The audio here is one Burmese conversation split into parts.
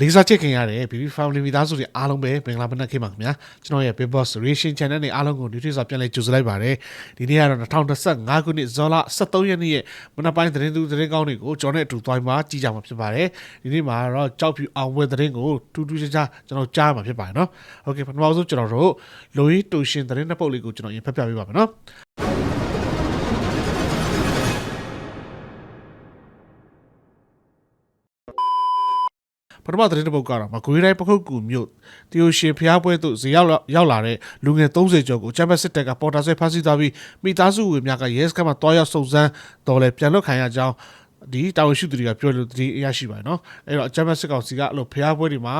လေးစားချစ်ခင်ရတဲ့ BB Family မိသားစုတွေအားလုံးပဲမင်္ဂလာမနက်ခင်းပါခင်ဗျာကျွန်တော်ရဲ့ Big Boss Reaction Channel နဲ့အားလုံးကို Nutrition ပြန်လည်ကြိုဆိုလိုက်ပါတယ်ဒီနေ့ကတော့2025ခုနှစ်ဇွန်လ23ရက်နေ့ရဲ့မနက်ပိုင်းသတင်းသူသတင်းကောင်းတွေကိုကျွန်တော်နဲ့အတူသွားမှာကြည့်ကြမှာဖြစ်ပါတယ်ဒီနေ့မှာတော့ကြောက်ဖြူအောင်ဝဲသတင်းကိုထူးထူးခြားခြားကျွန်တော်ကြားမှာဖြစ်ပါတယ်နော်โอเคပထမဆုံးကျွန်တော်တို့လိုရီတူရှင်သတင်းနှစ်ပုတ်လေးကိုကျွန်တော်ရင်ဖတ်ပြပေးပါမယ်နော် ပထမသတင်းတစ်ပုဒ်ကတော့မကွေးတိုင်းပခုတ်ကူမြို့တရုတ်ရှင်ဖျားပွဲသို့ဇေရောက်လာရောက်လာတဲ့လူငယ်30ကျော်ကိုချမ်ပီယံစစ်တပ်ကပေါ်တာဆွဲဖမ်းဆီးသွားပြီးမိသားစုဝင်များကရဲစခန်းမှာတွားရောက်စုံစမ်းတော်လဲပြန်လွတ်ခံရကြောင်းဒီတာဝန်ရှိသူတွေကပြောလို့တည်ရရှိပါတယ်နော်အဲ့တော့ချမ်ပီယံစစ်ကောင်စီကအဲ့လိုဖျားပွဲတွေမှာ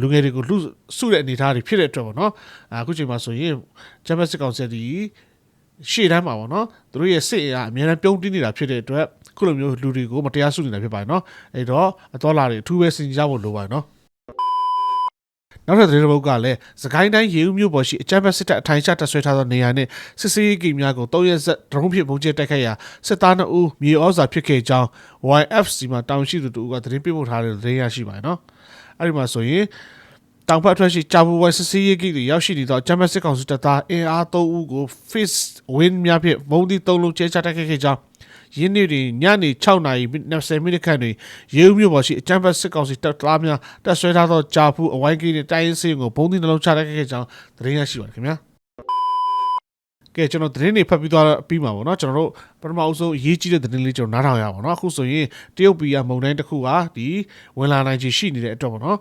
လူငယ်တွေကိုလူစုတဲ့အနေအထားတွေဖြစ်တဲ့အတွက်ပေါ့နော်အခုချိန်မှာဆိုရင်ချမ်ပီယံစစ်ကောင်စီဒီ ရှေ့တန်းမှာပေါ့နော်သူတို့ရဲ့စစ်အင်အားအများအားပြုံးတင်းနေတာဖြစ်တဲ့အတွက်ခုလိုမျိုးလူတွေကိုမတရားစုနေတာဖြစ်ပါတယ်နော်အဲ့တော့အတော်လာတွေအထူးပဲစဉ်းစားဖို့လိုပါတယ်နော်နောက်ထပ်သတင်းတစ်ပုဒ်ကလည်းစကိုင်းတိုင်းရေဦးမြို့ပေါ်ရှိအကြမ်းဖက်စစ်တပ်အထိုင်ချတပ်ဆွဲထားသောနေရာနှင့်စစ်စေးကိများကိုတောရက်ဆက်ဒရုန်းဖြင့်ပုံကျဲတိုက်ခိုက်ရာစစ်သား2ဦးမြေဩဇာဖြစ်ခဲ့ကြောင်း YFC မှာတောင်ရှိသူတို့ကသတင်းပေးပို့ထားတဲ့သတင်းရရှိပါတယ်နော်အဲ့ဒီမှာဆိုရင် တောင်ဖက်ထွက်ရှိဂျာဘူဝိုင်စစ်စေးကိတွေရောက်ရှိနေသောအကြမ်းဖက်စစ်ကောင်စီတပ်သားအင်အား3ဦးကို face win များဖြင့်မုံဒီ3လုံးကျဲချတိုက်ခိုက်ခဲ့ကြောင်းယင်းနေ့တွင်ညနေ6နာရီ20မိနစ်ခန့်တွင်ရေဦးမြို့ပေါ်ရှိအကြမ်းဖက်စစ်ကောင်စီတပ်သားများတပ်ဆွဲထားသောဂျာဖူအဝိုင်းကီနှင့်တိုင်းရင်းစင်းကိုဘုံသီးနှလုံးချတိုက်ခဲ့ကြောင်းသတင်းရရှိပါတယ်ခင်ဗျာကဲကျွန်တော်သတင်းတွေဖတ်ပြီးသွားပြီးမှာပေါ့နော်ကျွန်တော်တို့ပထမအဆုံးအရေးကြီးတဲ့သတင်းလေးကျွန်တော်နားထောင်ရအောင်နော်အခုဆိုရင်တရုတ်ပြည်ကမုံတိုင်းတစ်ခုဟာဒီဝင်လာနိုင်ချေရှိနေတဲ့အတွက်ပေါ့နော်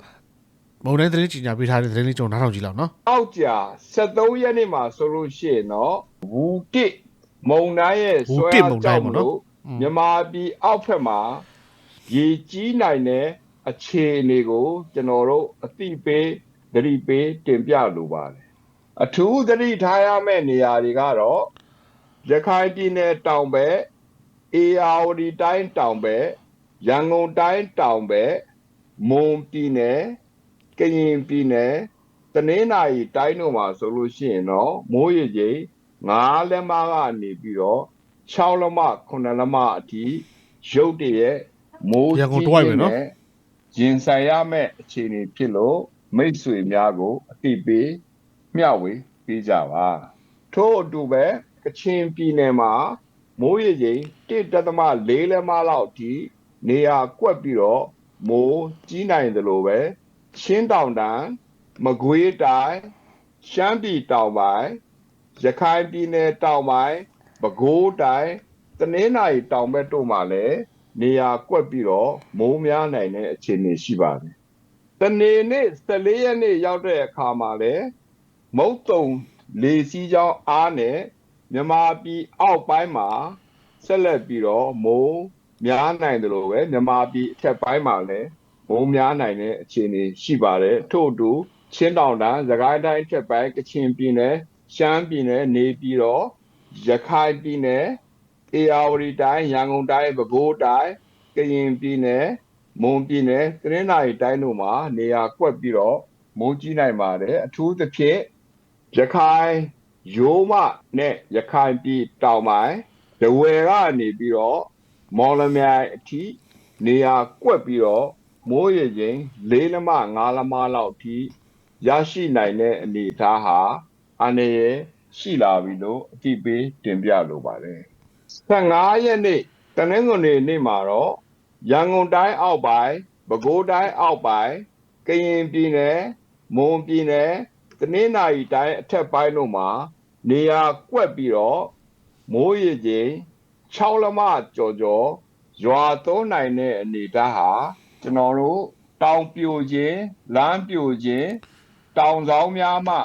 မုံတိုင်းသတင်းကြီးညာပေးထားတဲ့သတင်းလေးကျွန်တော်နားထောင်ကြည့်လောက်နော်အောက်ကြာ73ရက်နေ့မှာဆိုလို့ရှိရင်တော့ဝူတစ်မုံတိုင်းရဲ့ဝူဆွဲတစ်အားမုန်တိုင်းကြောင့်ပေါ့နော်လို့မြန်မာပြည်အောက်ဖက်မှာရေကြီးနိုင်တဲ့အခြေအနေကို ကျွန်တော်တို့အသိပေးသတိပေးတင်ပြလိုပါတယ်အထူးသတိထားရမယ့်နေရာတွေကတော့ရခိုင်ပြည်နယ်တောင်ဘက်အေအာဝတီတိုင်းတောင်ဘက်ရန်ကုန်တိုင်းတောင်ဘက်မွန်ပြည်နယ် ကရင်ပြည်နယ်တနင်္လာရီတိုင်းတို့မှာဆိုလို့ရှိရင်တော့မိုးရေချိန်9လက်မကနေပြီးတော့6လက်မ9လက်မအထိရုတ်တရက်မိုးရန်ကုန်ကြီးတစ်ဝိုက်ပဲနော်နဲ့ရင်ဆိုင်ရမယ့်အခြေအနေဖြစ်လို့မိတ်ဆွေများကိုအသိပေးမျှဝေပေးကြပါထို့အတူပဲကချင်ပြည်နယ်မှာမိုးရေချိန်1.4လက်မလောက်အထိနေရာကွက်ပြီးတော့မိုးကြီးနိုင်တယ်လို့ပဲ ချင်းတောင်တန်းမကွေးတိုင်းရှမ်းပြည်တောင်ပိုင်းရခိုင်ပြည်နယ်တောင်ပိုင်းပဲခူးတိုင်းတနင်္သာရီတောင်ဘက်တို့မှာလည်းနေရာကွက်ပြီးတော့မိုးများနိုင်တဲ့အခြေအနေရှိပါတယ်။တနေ့နေ့14ရက်နေ့ရောက်တဲ့အခါမှာလည်းမုတ်တုံလေစီးကြောင်းအားနဲ့မြမပြည်အောက်ပိုင်းမှာဆက်လက်ပြီးတော့မိုးများနိုင်တယ်လို့ပဲမြမပြည်အထက်ပိုင်းမှာလည်း မိုးများနိုင်တဲ့အခြေအနေရှိပါတယ်ထို့အတူချင်းတောင်တန်းသခိုင်းတိုင်းထက်ပိုင်းကချင်ပြည်နယ်ရှမ်းပြည်နယ်နေပြီးတော့ရခိုင်ပြည်နယ်အေရဝတီတိုင်းရန်ကုန်တိုင်းပဲခူးတိုင်းကရင်ပြည်နယ်မွန်ပြည်နယ်တနင်္သာရီတိုင်းတို့မှာနေရာကွက်ပြီးတော့မိုးကြီးနိုင်ပါတယ်အထူးသဖြင့်ရခိုင်ရိုးမနဲ့ရခိုင်ပြည်တောင်ပိုင်းဒဝယ်ကနေပြီးတော့မော်လမြိုင်အထိနေရာကွက်ပြီးတော့ မိုးရေချိန်၄လက်မ၅လက်မလောက်ထိရရှိနိုင်တဲ့အနေအထားဟာအနေရရှိလာပြီလို့အတိပေးတင်ပြလိုပါတယ်15ရက်နေ့တနင်္ဂနွေနေ့မှာတော့ရန်ကုန်တိုင်းအောက်ပိုင်းပဲခူးတိုင်းအောက်ပိုင်းကရင်ပြည်နယ်မွန်ပြည်နယ်တနင်္သာရီတိုင်းအထက်ပိုင်းတို့မှာနေရာကွက်ပြီးတော့မိုးရေချိန်6လက်မကျော်ကျော်ရွာသွန်းနိုင်တဲ့အနေအထားဟာ ကျွန်တော်တို့တောင်ပြိုခြင်းလမ်းပြိုခြင်းတောင်ဆောင်များမှ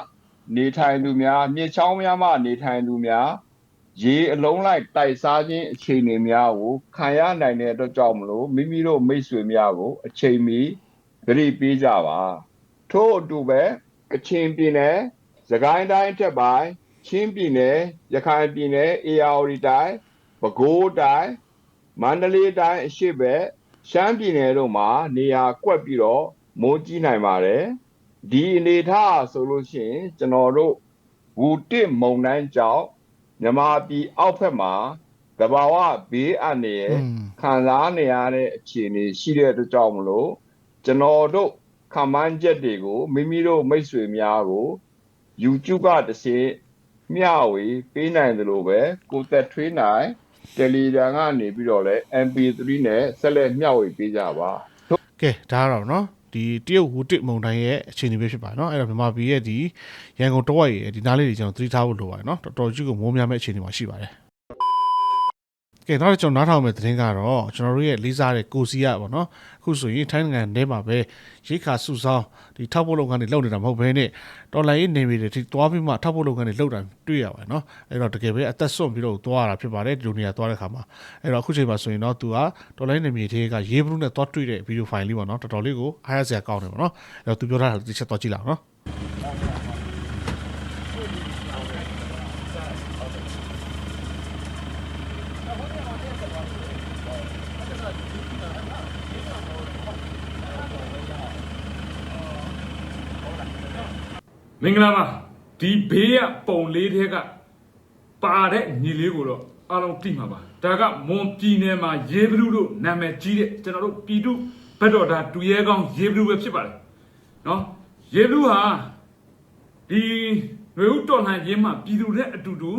နေထိုင်သူများမြစ်ချောင်းများမှနေထိုင်သူများရေအလုံးလိုက်တိုက်စားခြင်းအခြေအနေများကိုခံရနိုင်တဲ့အတွက်ကြောင့်မလို့မိမိတို့မိတ်ဆွေများကို အချိန်မီသတိပေးကြပါထို့အတူပဲကချင်ပြည်နယ်စကိုင်းတိုင်းထက်ပိုင်းချင်းပြည်နယ်ရခိုင်ပြည်နယ်အေရဝတီတိုင်းပဲခူးတိုင်းမန္တလေးတိုင်းအရှိဘက် ရှမ်းပြည်နယ်တို့မှာနေရာကွက်ပြီးတော့မိုးကြီးနိုင်ပါတယ်ဒီအနေထားဆိုလို့ရှိရင်ကျွန်တော်တို့ဝူတစ်မုံတိုင်းကြောင့်မြမပြည်အောက်ဖက်မှာတဘာဝဘေးအန္တရာယ်อืมခံစားနေရတဲ့အခြေအနေရှိတဲ့အတွက်ကြောင့်မလို့ကျွန်တော်တို့ခမန်းချက်တွေကိုမိမိတို့မိတ်ဆွေများကို YouTube ကတစ်စင်းမျှဝေပေးနိုင်တယ်လို့ပဲကိုသက်ထွေးနိုင် Telegram ကနေပြီးတော့လဲ MP3 နဲ့ဆက်လက်မျှဝေပေးကြပါ ကဲဒါကတော့เนาะဒီတရုတ်ဝူတစ်မုံတိုင်းရဲ့အခြေအနေပဲဖြစ်ပါတယ်เนาะအဲ့တော့မြန်မာပြည်ရဲ့ဒီရန်ကုန်တဝက်ရဲ့ဒီနားလေးတွေကျွန်တော်သတိထားဖို့လိုပါတယ်เนาะတော်တော်ကြီးကိုမိုးများမဲ့အခြေအနေမှာရှိပါတယ် ကဲနောက်တစ်ကြောင်နားထောင်မယ့်သတင်းကတော့ကျွန်တော်တို့ရဲ့လေးစားတဲ့ကိုစီရပေါ့နော်အခုဆိုရင်ထိုင်းနိုင်ငံထဲမှာပဲရိခါစုဆောင်ဒီထောက်ပို့လုပ်ငန်းတွေလုပ်နေတာမဟုတ်ဘဲနဲ့တော်လိုင်းရေးနေပြည်တော်ထိသွားပြီးမှထောက်ပို့လုပ်ငန်းတွေလုပ်တာတွေ့ရပါတယ်နော်အဲ့တော့တကယ်ပဲအသက်ဆုံးပြီးတော့သွားတာဖြစ်ပါတယ်ဒီလိုနေရာသွားတဲ့ခါမှာအဲ့တော့အခုချိန်မှာဆိုရင်တော့သူကတော်လိုင်းနေပြည်တော်ကရေးဘူးနဲ့သွားတွေ့တဲ့ဗီဒီယိုဖိုင်လေးပေါ့နော်တော်တော်လေးကိုအားရစရာကောင်းတယ်ပေါ့နော်အဲ့တော့သူပြောတာတစ်ချက်သွားကြည့်လောက်နော် မင်္ဂလာပါဒီဘေးကပုံလေးတဲ့ကပါတဲ့ညီလေးကိုတော့အားလုံးသိမှာပါဒါကမွန်ပြည်နယ်မှာရေဘလူးတို့နာမည်ကြီးတဲ့ကျွန်တော်တို့ပြည်သူဘက်တော်ဒါတူရဲကောင်းရေဘလူးပဲဖြစ်ပါတယ်နော်ရေဘလူးဟာဒီရွေဦးတော်လှန်ရေးမှာပြည်သူနဲ့အတူတူ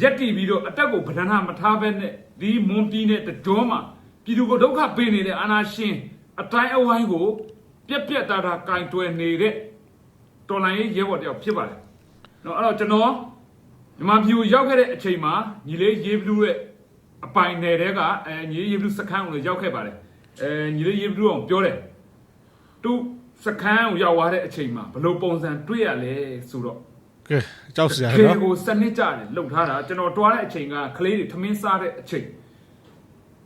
ရက်တည်ပြီးတော့အတက်ကိုဗဒနာမထားဘဲနဲ့ဒီမွန်ပြည်နယ်တကြောမှာပြည်သူကိုဒုက္ခပေးနေတဲ့အာနာရှင်အတိုင်းအဝိုင်းကိုပြက်ပြက်သားသားကင်တွယ်နေတဲ့ တော်လိုင်းရေးရဲဘော်တယောက်ဖြစ်ပါတယ်။နော်အဲ့တော့ကျွန်တော်မြန်မာပြည်ကိုရောက်ခဲ့တဲ့အချိန်မှာညီလေးရေဘလူးရဲ့အပိုင်နယ်တဲကအဲညီလေးရေဘလူးစခန်းကိုလည်းရောက်ခဲ့ပါတယ်။အဲညီလေးရေဘလူးအောင်ပြောတယ်။သူစခန်းကိုရောက်သွားတဲ့အချိန်မှာဘလို့ပုံစံတွေ့ရလဲဆိုတော့ကဲကြောက်စရာနော်ကိုစနစ်ကြတယ်လှုပ်ထားတာကျွန်တော်တွားတဲ့အချိန်ကကလေးတွေထမင်းစားတဲ့အချိန်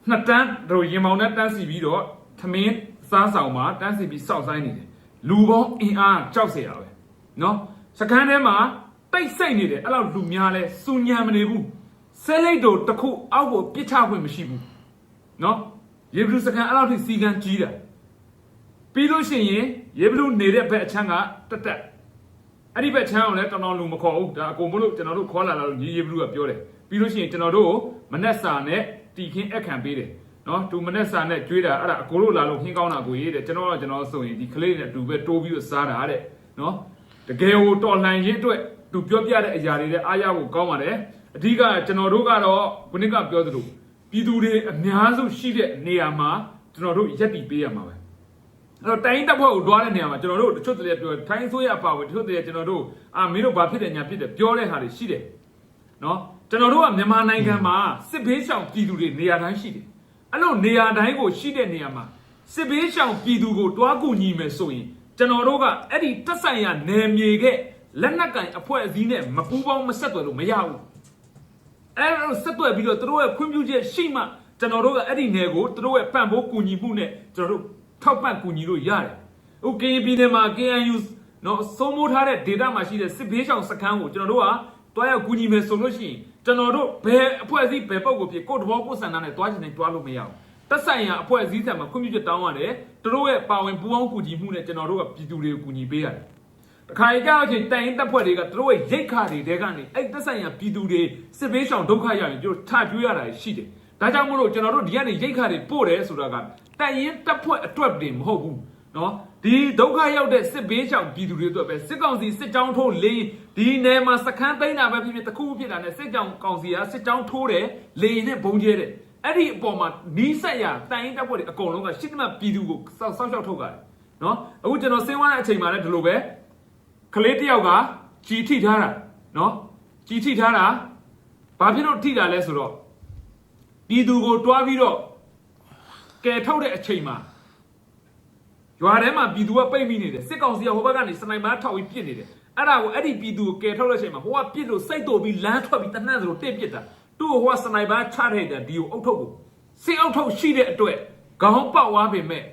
နှစ်တန်းတို့ရင်မောင်နဲ့တန်းစီပြီးတော့ထမင်းစားဆောင်မှာတန်းစီပြီးစောက်ဆိုင်နေတယ်လူပေါင်းအင်အားကြောက်စရာပဲ နော်စကန်ထဲမှာတိတ်ဆိတ်နေတယ်အဲ့လောက်လူများလဲစူညံမနေဘူးဆဲလိုက်တို့တစ်ခုအောက်ကိုပြစ်ချခွင့်မရှိဘူးနော်ရေဘလူးစကန်အဲ့လောက်ထိစီကံကြီးတာပြီးလို့ရှိရင်ရေဘလူးနေတဲ့ဘက်အချမ်းကတက်တက်အဲ့ဒီဘက်ချမ်းအောင်လဲတော်တော်လူမခေါ်ဘူးဒါအကုန်မလို့ကျွန်တော်တို့ခေါ်လာလာလို့ရေရေဘလူးကပြောတယ်ပြီးလို့ရှိရင်ကျွန်တော်တို့မနက်စာနဲ့တီခင်းအက်ခံပေးတယ်နော်သူမနက်စာနဲ့ကြွေးတာအဲ့ဒါအကိုတို့လာလို့ခင်းကောင်းတာကိုရေးတယ်ကျွန်တော်ကကျွန်တော်ဆိုရင်ဒီကလေးနဲ့တူပဲတိုးပြီးတော့စားတာတဲ့နော် ကယ်ကိုတော်လှန်ရေးအတွက်သူပြောပြတဲ့အရာတွေလည်းအားရဖို့ကောင်းပါတယ်အဓိကကျွန်တော်တို့ကတော့ခုနကပြောသလိုပြည်သူတွေအများစုရှိတဲ့နေရာမှာကျွန်တော်တို့ရက်တည်ပေးရမှာပဲအဲ့တော့တိုင်းတပ်ဖွဲ့ကိုတွားတဲ့နေရာမှာကျွန်တော်တို့တချို့တည်းပြောထိုင်းဆိုးရအပါဝင်တချို့တည်းကျွန်တော်တို့အာမင်းတို့ဘာဖြစ်တယ်ညာဖြစ်တယ်ပြောတဲ့ဟာတွေရှိတယ်နော်ကျွန်တော်တို့ကမြန်မာနိုင်ငံမှာစစ်ဘေးရှောင်ပြည်သူတွေနေရာတိုင်းရှိတယ်အဲ့လိုနေရာတိုင်းကိုရှိတဲ့နေရာမှာစစ်ဘေးရှောင်ပြည်သူကိုတွားကူညီမယ်ဆိုရင် ကျွန်တော်တို့ကအဲ့ဒီတက်ဆိုင်ရာနယ်မြေကလက်နက်ကင်အဖွဲ့အစည်းနဲ့မပူးပေါင်းမဆက်သွယ်လို့မရဘူးအဲ့လိုဆက်သွယ်ပြီးတော့သူတို့ရဲ့ခွင့်ပြုချက်ရှိမှကျွန်တော်တို့ကအဲ့ဒီနယ်ကိုသူတို့ရဲ့ပံ့ပိုးကူညီမှုနဲ့ကျွန်တော်တို့ထောက်ပံ့ကူညီလို့ရတယ်။ဟုတ်ကရင်ပြည်နယ်မှာ KNU နော်စိုးမိုးထားတဲ့ data မှာရှိတဲ့စစ်ဘေးရှောင်စခန်းကိုကျွန်တော်တို့ကတွားရောက်ကူညီမယ်ဆိုလို့ရှိရင်ကျွန်တော်တို့ဘယ်အဖွဲ့အစည်းဘယ်ပုံကိုဖြစ်ကိုယ့်တဘောကိုယ်ဆန္ဒနဲ့တွားချင်တယ်တွားလို့မရဘူး။ တက်ဆိုင်ရာအဖွဲ့အစည်းဆံမှာခွင့်ပြုချက်တောင်းရတယ်။သူတို့ရဲ့ပါဝင်ပူးပေါင်းကူညီမှုနဲ့ကျွန်တော်တို့ကပြည်သူတွေကိုကူညီပေးရတယ်။တခါကြတော့ချင်းတိုင်ရင်တပ်ဖွဲ့တွေကသူတို့ရဲ့ရိတ်ခါတွေတဲကနေအဲ့သက်ဆိုင်ရာပြည်သူတွေစစ်ဘေးရှောင်ဒုက္ခရရင်တို့ထကျွေးရတာရှိတယ်။ဒါကြောင့်မို့လို့ကျွန်တော်တို့ဒီကနေရိတ်ခါတွေပို့တယ်ဆိုတာကတိုင်ရင်တပ်ဖွဲ့အတွက်တင်မဟုတ်ဘူး။နော်ဒီဒုက္ခရောက်တဲ့စစ်ဘေးရှောင်ပြည်သူတွေအတွက်ပဲစစ်ကောင်စီစစ်ကြောင်းထိုးလေဒီနယ်မှာစခန်းသိမ်းတာပဲဖြစ်ဖြစ်တစ်ခုခုဖြစ်တာနဲ့စစ်ကြောင်းကောင်စီကစစ်ကြောင်းထိုးတယ်လေရင်နဲ့ဘုံကျဲတယ် အဲ့ဒီအပေါ်မှာနီးစက်ရတိုင်ရင်တပ်ဖွဲ့တွေအကုန်လုံးကရှစ်တမတ်ပြည်သူကိုစောက်စောက်ရှောက်ထုတ်ကြတယ်နော်အခုကျွန်တော်စင်းဝါတဲ့အချိန်မှာလည်းဒီလိုပဲကလေးတစ်ယောက်ကជីထိထားတာနော်ជីထိထားတာဘာဖြစ်လို့ထိတာလဲဆိုတော့ပြည်သူကိုတွားပြီးတော့ကယ်ထုတ်တဲ့အချိန်မှာရွာထဲမှာပြည်သူကပိတ်မိနေတယ်စစ်ကောင်စီကဟိုဘက်ကနေစနိုက်ပါထောက်ပြီးပစ်နေတယ်အဲ့ဒါကိုအဲ့ဒီပြည်သူကိုကယ်ထုတ်တဲ့အချိန်မှာဟိုကပစ်လို့စိတ်တူပြီးလမ်းထွက်ပြီးတနတ်စလို့တစ်ပစ်တာ သူ့ကိုဟိုကစနိုက်ပါချထိုက်တာဒီကိုအုတ်ထုတ်ကိုစစ်အုတ်ထုတ်ရှိတဲ့အတွက်ခေါင်းပေါက်သွားပေမဲ့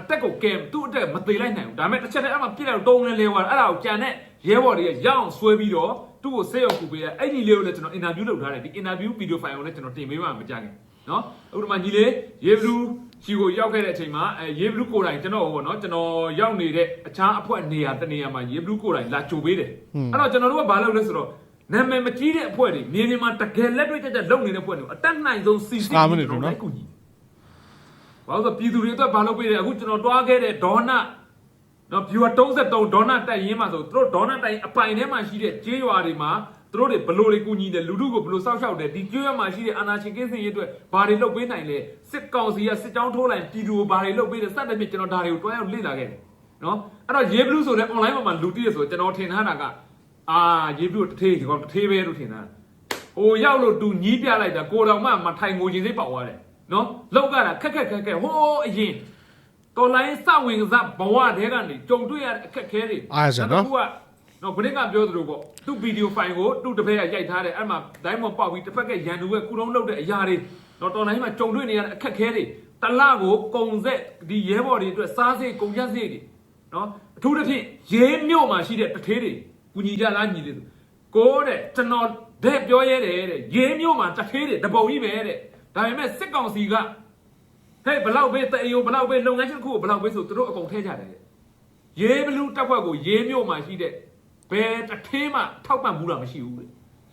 အတက်ကိုကဲသူ့အတက်မသေးလိုက်နိုင်ဘူးဒါပေမဲ့တစ်ချက်တည်းအမှပြစ်လိုက်တော့တုံးလဲလဲသွားအဲ့ဒါကိုကြံတဲ့ရဲဘော်တွေကရအောင်ဆွဲပြီးတော့သူ့ကိုဆေးရုံကူပေးရအဲ့ဒီလေးကိုလည်းကျွန်တော်အင်တာဗျူးလုပ်ထားတယ်ဒီအင်တာဗျူးဗီဒီယိုဖိုင်ကိုလည်းကျွန်တော်တင်ပေးမှမကြခင်နော်အခုဒီမှာညီလေးရေဘလူးရှီကိုရောက်ခဲ့တဲ့အချိန်မှာအဲရေဘလူးကိုယ်တိုင်ကျွန်တော်ဟိုနော်ကျွန်တော်ရောက်နေတဲ့အခြားအဖွဲ့နေရာတနေရာမှာရေဘလူးကိုယ်တိုင်လာကြိုပေးတယ်အဲ့တော့ကျွန်တော်တို့ကဘာလုပ်လဲဆိုတော့ နာမည်မကြီးတဲ့အဖွဲ့တွေမြေပြင်မှာတကယ်လက်တွေ့ကျကျလုပ်နေတဲ့အဖွဲ့တွေကိုအတက်နိုင်ဆုံးစီစီကူညီတယ်ဘာလို့ဆိုပြည်သူတွေအတွက်ဘာလုပ်ပေးလဲအခုကျွန်တော်တွားခဲ့တဲ့ဒေါနနော် viewer 33ဒေါနတက်ရင်းမှာဆိုသူတို့ဒေါနတက်ရင်းအပိုင်ထဲမှာရှိတဲ့ကျေးရွာတွေမှာသူတို့တွေဘလို့တွေကူညီတယ်လူထုကိုဘလို့စောက်ရှောက်တယ်ဒီကျေးရွာမှာရှိတဲ့အာနာရှင်ကင်းစင်ရေးအတွက်ဘာတွေလုပ်ပေးနိုင်လဲစစ်ကောင်စီကစစ်ကြောင်းထိုးလိုက်ပြည်သူကိုဘာတွေလုပ်ပေးတယ်စတဲ့ဖြင့်ကျွန်တော်ဒါတွေကိုတွားရောက်လေ့လာခဲ့တယ်နော်အဲ့တော့ရေးဘလူးဆိုတဲ့ online မှာမှာလူတည်ရဆိုကျွန်တော်ထင်ထားတာက အာရေးဘလူးတစ်ထေးဒီကောင်တစ်ထေးပဲလို့ထင်တာဟိုရောက်လို့သူညီးပြလိုက်တာကိုတော်မှမထိုင်ငိုခြင်းစိတ်ပေါက်သွားတယ်နော်လောက်ကတာခက်ခက်ခက်ခက်ဟိုးအရင်တော်လိုင်းစဝင်ကစားဘဝတဲကနေကြုံတွေ့ရတဲ့အခက်ခဲတွေအားရစရာနော်ကနော်ခရစ်ကပြောသလိုပေါ့သူ့ဗီဒီယိုဖိုင်ကိုသူ့တစ်ဖက်ကရိုက်ထားတယ်အဲ့မှာဒိုင်းမပေါက်ပြီးတစ်ဖက်ကရန်သူကကုတုံးလုပ်တဲ့အရာတွေနော်တော်လိုင်းမှာကြုံတွေ့နေရတဲ့အခက်ခဲတွေတလကိုကုံဆက်ဒီရဲဘော်တွေအတွက်စားစိတ်ကုန်ကျစရိတ်တွေနော်အထူးသဖြင့်ရေးမြို့မှာရှိတဲ့တထေးတွေ ကူညီကြလားညီလေးဆိုကိုတဲ့ကျွန်တော်တဲ့ပြောရဲတယ်တဲ့ရေးမြို့မှာတထေးတွေတပုံကြီးပဲတဲ့ဒါပေမဲ့စစ်ကောင်စီကဟဲ့ဘလောက်ပဲတအေယိုဘလောက်ပဲလုပ်ငန်းရှင်တစ်ခုကိုဘလောက်ပဲဆိုသူတို့အကုန်ထဲကြတယ်တဲ့ရေးဘလူးတက်ဖွဲ့ကိုရေးမြို့မှာရှိတဲ့ဘယ်တစ်ထင်းမှထောက်ပံ့မှုတာမရှိဘူးလေ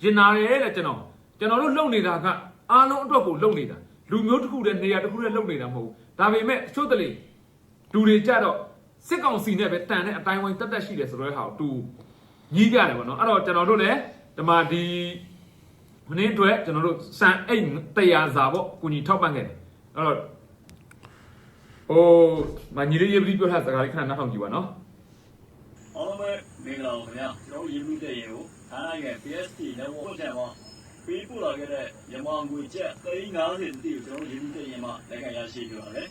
ရင်နာရဲတဲ့ကျွန်တော်ကျွန်တော်တို့လုံနေတာကအားလုံးအတွက်ကိုလုံနေတာလူမျိုးတစ်ခုတည်းနေရာတစ်ခုတည်းလုံနေတာမဟုတ်ဘူးဒါပေမဲ့အချို့တလေလူတွေကြတော့စစ်ကောင်စီနဲ့ပဲတန်တဲ့အတိုင်းဝိုင်းတက်တက်ရှိတယ်ဆိုတော့ဟာတူ ညီးကြတယ်ဗောနော်အဲ့တော့ကျွန်တော်တို့လည်းဒီမှာဒီမင်းအတွက်ကျွန်တော်တို့စံအိတ်တရားစာပေါ့ကိုကြီးထောက်ပံ့ခဲ့တယ်အဲ့တော့ဟိုမညီလေးရေးပြီးပြောထားစကားလေးခဏနောက်ထောင်ကြည့်ပါနော်အားလုံးပဲမင်္ဂလာပါခင်ဗျာကျွန်တော်ရေးမှုတဲ့ရေကိုခန်းနိုင်ရဲ့ PSP network ချန်မှာပေးပို့လာခဲ့တဲ့မြန်မာငွေကျပ်350တိကိုကျွန်တော်ရေးမှုတဲ့ရေမှာလက်ခံရရှိပြပါတယ်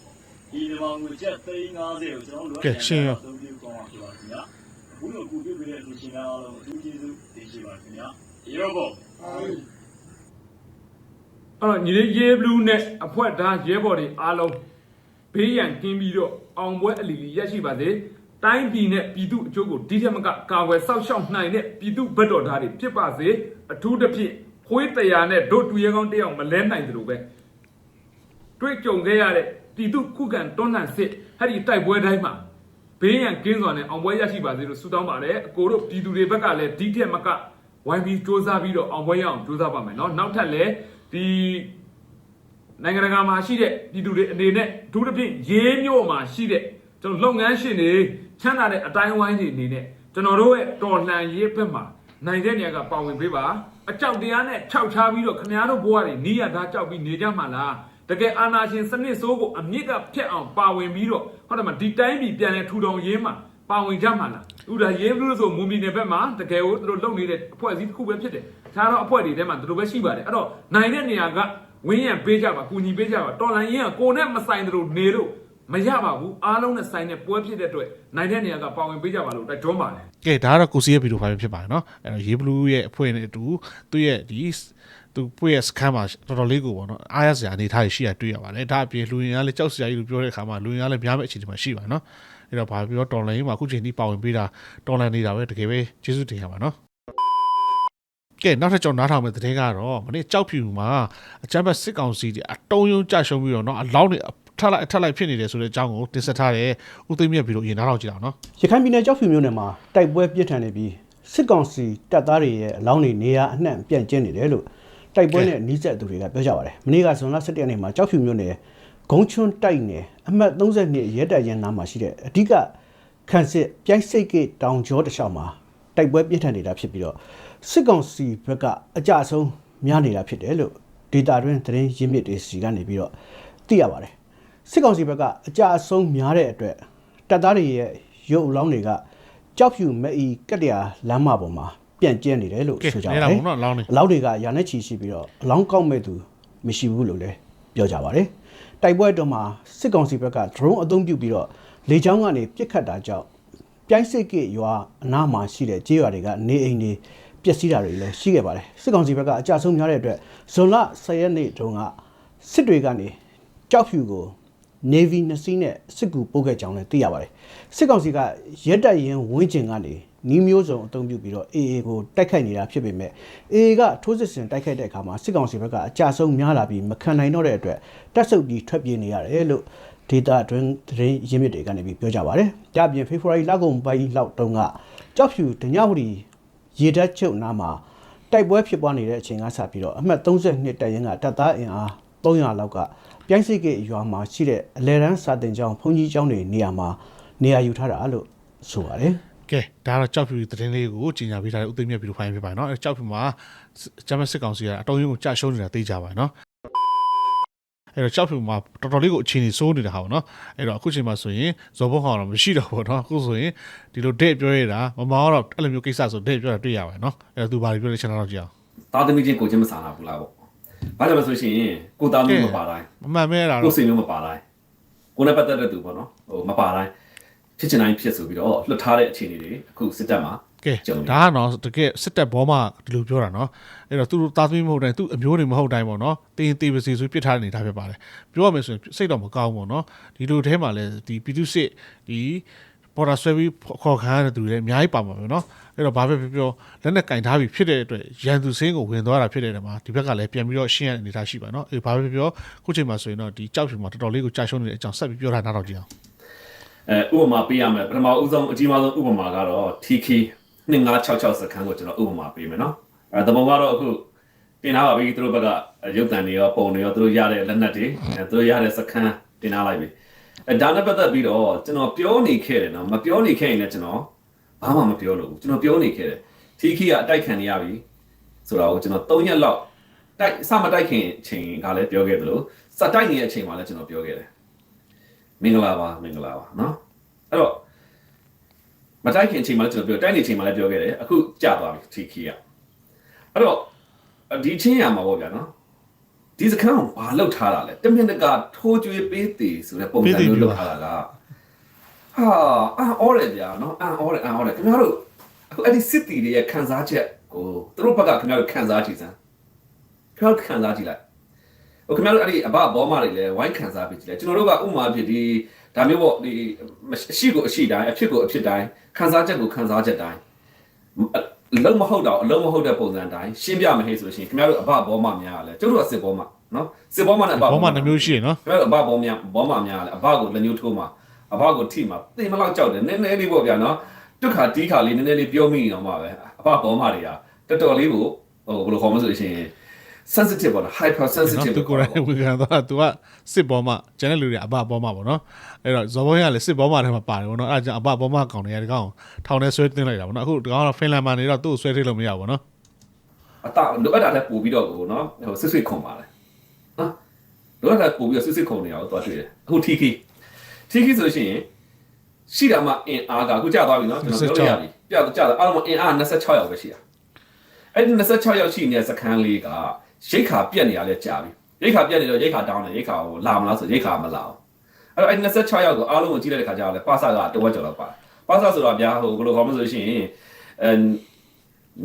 ဒီမြန်မာငွေကျပ်350ကိုကျွန်တော်တို့အသုံးပြုကောင်းပါဖြစ်ပါခင်ဗျာအ ခုလိုကူပြပေးတဲ့လူရှင်များအားလုံးအထူးကျေးဇူးတင်ရှိပါခင်ဗျာရောဘောအဲ့တော့ညီလေးရေးဘလူးနဲ့အဖွဲသားရဲဘော်တွေအားလုံးဘေးရန်ကင်းပြီးတော့အောင်ပွဲအလီလီရရှိပါစေတိုင်းပြည်နဲ့ပြည်သူအကျိုးကိုဒီထက်မကကာဝယ်စောင့်ရှောက်နိုင်တဲ့ပြည်သူဘက်တော်သားတွေဖြစ်ပါစေအထူးသဖြင့်ခွေးတရားနဲ့ဒုတူရဲကောင်းတယောက်မလဲနိုင်သလိုပဲတွေ့ကြုံခဲ့ရတဲ့ပြည်သူခုခံတွန်းလှန်စစ်အဲ့ဒီတိုက်ပွဲတိုင်းမှာ ဘေးရန်ကင်းစွာနဲ့အောင်ပွဲရရှိပါစေလို့ဆုတောင်းပါတယ်အကိုတို့ပြည်သူတွေဘက်ကလည်းဒီထက်မကဝိုင်းပြီးစ조사ပြီးတော့အောင်ပွဲရအောင်စ조사ပါမယ်เนาะနောက်ထပ်လည်းဒီ နိုင်ငံတကာမှာရှိတဲ့ပြည်သူတွေအနေနဲ့အထူးသဖြင့်ရေးမြို့မှာရှိတဲ့ကျွန်တော်လုပ်ငန်းရှင်တွေချမ်းသာတဲ့အတိုင်းဝိုင်းတွေအနေနဲ့ကျွန်တော်တို့ရဲ့တော်လှန်ရေးဘက်မှာနိုင်တဲ့နေရာကပါဝင်ပေးပါအကြောက်တရားနဲ့ခြောက်ချားပြီးတော့ခမားတို့ဘဝတွေနီးရသားကြောက်ပြီးနေကြမှာလား တကယ်အာနာရှင်စနစ်ဆိုးကိုအမြင့်ကဖျက်အောင်ပါဝင်ပြီးတော့ဟုတ်တယ်မဒီတိုင်းပြည်ပြန်လဲထူထောင်ရေးမှာပါဝင်ကြမှာလားဥဒါရေးဘလို့ဆိုမွန်ပြည်နယ်ဘက်မှာတကယ်ကိုသူတို့လုပ်နေတဲ့အဖွဲ့အစည်းတစ်ခုပဲဖြစ်တယ်တခြားတော့အဖွဲ့တွေထဲမှာသူတို့ပဲရှိပါတယ်အဲ့တော့နိုင်တဲ့နေရာက ဝင်းရံပေးကြပါကူညီပေးကြပါတော်လိုင်းရင်ကကိုနဲ့မဆိုင်တို့နေတို့မရပါဘူးအားလုံးနဲ့ဆိုင်တဲ့ပွဲဖြစ်တဲ့အတွက်နိုင်တဲ့နေရာကပါဝင်ပေးကြပါလို့တိုက်တွန်းပါတယ် ကဲဒါကတော့ကိုစီရဲ့ဗီဒီယိုဖိုင်ပဲဖြစ်ပါတယ်เนาะအဲ့တော့ရေးဘလူးရဲ့အဖွဲ့နဲ့အတူသူ့ရဲ့ဒီ သူပွေရဲ့စကန်မှာတော်တော်လေးကိုပေါ့နော်အားရစရာအနေထားတွေရှိရတွေ့ရပါတယ်ဒါအပြင်လူရင်ကလည်းကြောက်စရာကြီးလို့ပြောတဲ့အခါမှာလူရင်ကလည်းများမဲ့အခြေအနေမှာရှိပါเนาะအဲ့တော့ဘာပြောတော်လိုင်းမှာအခုချိန်ထိပါဝင်ပေးတာတော်လန်နေတာပဲတကယ်ပဲကျေးဇူးတင်ရပါเนาะကဲနောက်ထပ်ကျွန်တော်နားထောင်မယ့်သတင်းကတော့မနေ့ကြောက်ဖြူမှာအချမ်းဘတ်စစ်ကောင်စီတွေအတုံးယုံကြရှုံးပြီးတော့เนาะအလောင်းတွေထက်လိုက်အထက်လိုက်ဖြစ်နေတယ်ဆိုတဲ့အကြောင်းကိုတင်ဆက်ထားတယ်ဦးသိမ်းမြတ်ဗီဒီယိုရင်နားထောင်ကြည့်အောင်เนาะ ရခိုင်ပြည်နယ်ကြောက်ဖြူမြို့နယ်မှာတိုက်ပွဲပြစ်ထန်နေပြီးစစ်ကောင်စီတပ်သားတွေရဲ့အလောင်းတွေနေရာအနှံ့ပြန့်ကျင်းနေတယ်လို့ တိုက်ပွဲနဲ့နှီးစက်သူတွေကပြောကြပါတယ်။မနေ့ကဇွန်လ17ရက်နေ့မှာကြောက်ဖြူမြို့နယ်ဂုံချွန်းတိုက်နယ်အမှတ်32ရဲတပ်ရင်းနားမှာရှိတဲ့အဓိကခန့်စစ်ပြိုက်စိတ်ကေတောင်ကျောတစ်လျှောက်မှာတိုက်ပွဲပြစ်ထန်နေတာဖြစ်ပြီးတော့စစ်ကောင်စီဘက်ကအကြအဆုံးများနေတာဖြစ်တယ်လို့ဒေတာတွင်သတင်းရင်းမြစ်တွေစီကနေပြီးတော့သိရပါတယ်။စစ်ကောင်စီဘက်ကအကြအဆုံးများတဲ့အတွက်တပ်သားတွေရဲ့ရုပ်အလောင်းတွေကကြောက်ဖြူမဲအီကက်တရာလမ်းမပေါ်မှာ ပြန့်ကျဲနေတယ်လို့ကဲဆိုကြနေပါတာတယ်ပေါ့နော်အလောင်းတွေအလောင်းတွေကရာနဲ့ချီရှိပြီးတော့အလောင်းကောက်မဲ့သူမရှိဘူးလို့လည်းပြောကြပါတယ်တိုက်ပွဲအတွင်းမှာစစ်ကောင်စီဘက်က drone အသုံးပြုပြီးတော့လေကြောင်းကနေပစ်ခတ်တာကြောင့်ပြိုင်းစိတ်ကရွာအနားမှာရှိတဲ့ကျေးရွာတွေကနေအိမ်တွေပျက်စီးတာတွေလည်းရှိခဲ့ပါတယ်စစ်ကောင်စီဘက်ကအကြဆုံးများတဲ့အတွက်ဇွန်လ10ရက်နေ့တုန်းကစစ်တွေကနေကြောက်ဖြူကို Navy နှစ်စီးနဲ့စစ်ကူပို့ခဲ့ကြောင်းလည်းသိရပါတယ်စစ်ကောင်စီကရက်တက်ရင်ဝင်းကျင်ကနေ နီးမျိုးစုံအသုံးပြုပြီးတော့ AA ကိုတိုက်ခိုက်နေတာဖြစ်ပေမဲ့ AA ကထိုးစစ်ဆင်တိုက်ခိုက်တဲ့အခါမှာစစ်ကောင်စီဘက်ကအကြဆုံးများလာပြီးမခံနိုင်တော့တဲ့အတွက်တက်ဆုပ်ပြီးထွက်ပြေးနေရတယ်လို့ဒေတာအတွင်းသတင်းရင်းမြစ်တွေကနေပြီးပြောကြပါတယ်။ကြအပြင်ဖေဖော်ဝါရီလကုန်ပိုင်းလောက်တုန်းကကြောက်ဖြူဒညဝတီရေတပ်ချုပ်နားမှာတိုက်ပွဲဖြစ်ပွားနေတဲ့အချိန်ကစပြီးတော့အမှတ်32တပ်ရင်းကတပ်သားအင်အား300လောက်ကပြိုင်းစိတ်ကရွာမှာရှိတဲ့အလဲရန်စာတင်ကျောင်းဘုံကြီးကျောင်းတွေနေရာမှာနေရာယူထားတာလို့ဆိုပါတယ် ကဲဒါကတော့ကြောက်ဖြူသတင်းလေးကိုကြီးညာပေးထားတဲ့ဥသိမ်းမြတ်ပြီးတော့ဖိုင်ဖြစ်ပါเนาะအဲကြောက်ဖြူမှာဂျမစစ်ကောင်စီကအတော်ကြီးကိုကြာရှုံးနေတာသိကြပါเนาะအဲ့တော့ကြောက်ဖြူမှာတော်တော်လေးကိုအခြေအနေစိုးနေတာဟာပေါ့နော်အဲ့တော့အခုချိန်မှာဆိုရင်ဇော်ဘုံဟောင်းတော့မရှိတော့ဘူးเนาะအခုဆိုရင်ဒီလို date ပြောရတာမမောတော့အဲ့လိုမျိုးကိစ္စဆို date ပြောတာတွေ့ရပါတယ်เนาะအဲ့တော့သူဘာတွေပြောလဲ channel တော့ကြည့်အောင် သားသမီးချင်းကိုချင်းမဆာနာဘူးလားပေါ့ဘာကြောင့်လဲဆိုရှင်ကိုသားသမီးမပါတိုင်း မမှန်မဲအဲ့ဒါ ကို တော့ စိန်မျိုးမပါတိုင်းကိုနဲ့ပတ်သက်တဲ့သူပေါ့နော်ဟိုမပါတိုင်း ဖြစ်ချင်တိုင်းဖြစ်ဆိုပြီးတော့လွတ်ထားတဲ့အခြေအနေတွေအခုစစ်တပ်မှာကဲဒါကတော့တကယ်စစ်တပ်ဘောမှဒီလိုပြောတာနော်အဲ့တော့သူတို့သားသမီးမဟုတ်တိုင်းသူအမျိုးတွေမဟုတ်တိုင်းပေါ့နော်တင်းတေးပစီဆိုပြစ်ထားတဲ့အနေထားဖြစ်ပါတယ်ပြောရမယ်ဆိုရင်စိတ်တော့မကောင်းပေါ့နော်ဒီလိုထဲမှာလည်းဒီပြည်သူစစ်ဒီ border ဆွဲပြီးခေါ်ခံရတဲ့သူတွေလည်းအများကြီးပါမှာပဲနော်အဲ့တော့ဘာပဲပြောပြောလက်နဲ့ကင်ထားပြီးဖြစ်တဲ့အတွက်ရန်သူစင်းကိုဝင်သွားတာဖြစ်တဲ့နေရာမှာဒီဘက်ကလည်းပြန်ပြီးတော့ရှင်းရတဲ့အနေထားရှိပါနော်အဲ့ဘာပဲပြောခုချိန်မှာဆိုရင်တော့ဒီကြောက်ဖြူမှာတော်တော်လေးကိုကြာရှုံးနေတဲ့အကြောင်းဆက်ပြီးပြောတာနားတော့ကြည့်အောင် အဲဥပမာပေးရမယ်ပထမဦးဆုံးအကြီးမားဆုံးဥပမာကတော့ TK 2566စခန်းကိုကျွန်တော်ဥပမာပေးမယ်နော်အဲတပုံကတော့အခုတင်ထားပါပြီသူတို့ဘက်ကရုပ်တံတွေရောပုံတွေရောသူတို့ရတဲ့လက်နက်တွေအဲသူတို့ရတဲ့စခန်းတင်ထားလိုက်ပြီအဲဒါနဲ့ပတ်သက်ပြီးတော့ကျွန်တော်ပြောနေခဲ့တယ်နော်မပြောနေခဲ့ရင်လည်းကျွန်တော်ဘာမှမပြောလို့ဘူးကျွန်တော်ပြောနေခဲ့တယ် TK ကအတိုက်ခံနေရပြီဆိုတော့ကျွန်တော်3ရက်လောက်တိုက်စမတိုက်ခင်အချိန်ကလည်းပြောခဲ့သလိုစတိုက်နေတဲ့အချိန်မှာလည်းကျွန်တော်ပြောခဲ့တယ် မင်္ဂလာပါမင်္ဂလာပါနော်အဲ့တော့မတိုက်ခင်အချိန်မှလည်းကျွန်တော်ပြောတိုက်နေအချိန်မှလည်းပြောခဲ့တယ်အခုကြာသွားပြီထိခီးရအဲ့တော့ဒီချင်းရမှာပေါ့ဗျာနော်ဒီစခန်းကိုဘာလောက်ထားတာလဲတမင်တကာထိုးကြွေးပေးသေးဆိုတဲ့ပုံစံမျိုးလောက်ထားတာကဟာအာအော်ရဗျာနော်အာအော်ရအာအော်ရခင်ဗျားတို့အခုအဲ့ဒီစစ်တီတွေရဲ့ခံစားချက်ကိုသူတို့ဘက်ကခင်ဗျားတို့ခံစားကြည့်စမ်းခင်ဗျားခံစားကြည့်လိုက် ဟိုခင်ဗျားတို့အဲ့ဒီအဘဘောမတွေလည်းဝိုင်းခံစားပြီးကြည့်လဲကျွန်တော်တို့ကဥမာဖြစ်ဒီဒါမျိုးပေါ့ဒီအရှိကိုအရှိတိုင်းအဖြစ်ကိုအဖြစ်တိုင်းခံစားချက်ကိုခံစားချက်တိုင်းလုံးမဟုတ်တော့အလုံးမဟုတ်တဲ့ပုံစံတိုင်းရှင်းပြမဟဲ့ဆိုလို့ရှိရင်ခင်ဗျားတို့အဘဘောမများကလည်းကျတို့ကစစ်ဘောမနော်စစ်ဘောမနဲ့အဘဘောမနှမျိုးရှိရနော်ခင်ဗျားတို့အဘဘောမများဘောမများကလည်းအဘကိုလက်ညှိုးထိုးမှာအဘကိုထိမှာတင်မလောက်ကြောက်တယ်နည်းနည်းလေးပေါ့ဗျာနော်တုခါတီးခါလေးနည်းနည်းလေးပြောမိအောင်ပါပဲအဘဘောမတွေကတော်တော်လေးကိုဟိုဘယ်လိုခေါ်မလို့ဆိုလို့ရှိရင် sensitive ပေါ့နော် hyper နော် sensitive သူကိုယ်တိုင်ဝေခံတော့ तू ကစစ်ဘောမှာကျန်တဲ့လူတွေအဘဘောမှာပေါ့နော်အဲ့တော့ဇော်ဘုံရလည်းစစ်ဘောမှာထဲမှာပါတယ်ပေါ့နော်အဲ့ဒါကြောင့်အဘဘောမှာကောင်တွေကဒီကောင်ထောင်ထဲဆွဲတင်လိုက်တာပေါ့နော်အခုဒီကောင်ကဖင်လန်မှာနေတော့သူ့ကိုဆွဲထိလို့မရဘူးပေါ့နော်အတာလိုအပ်တာလည်းပို့ပြီးတော့ကိုနော်ဟိုဆွဆွခွန်ပါလေနော်လိုအပ်တာပို့ပြီးတော့ဆွဆွခွန်နေအောင်သွားတွေ့တယ်အခု TK TK ဆိုရှင်ရှိတာမှအင်အားကအခုကြာသွားပြီနော်ကျွန်တော်ပြောလို့ရပြီပြတော့ကြာတော့အားလုံးအင်အား26ရောက်ပဲရှိတာအဲ့ဒီ26ရောက်ရှိနေတဲ့စခန်းလေးက ရိတ်ခါပြက်နေရလဲကြာပြီရိတ်ခါပြက်နေတော့ရိတ်ခါတောင်းတယ်ရိတ်ခါကိုလာမလားဆိုရိတ်ခါမလာဘူးအဲ့တော့အဲ့26ရောက်ကိုအားလုံးကိုကြည့်လိုက်တဲ့ခါကျတော့လေပါဆာကတဝက်ကျော်တော့ပါပါဆာဆိုတော့ဗျာဟိုဘယ်လိုခေါ်မလို့ဆိုရှင်အဲ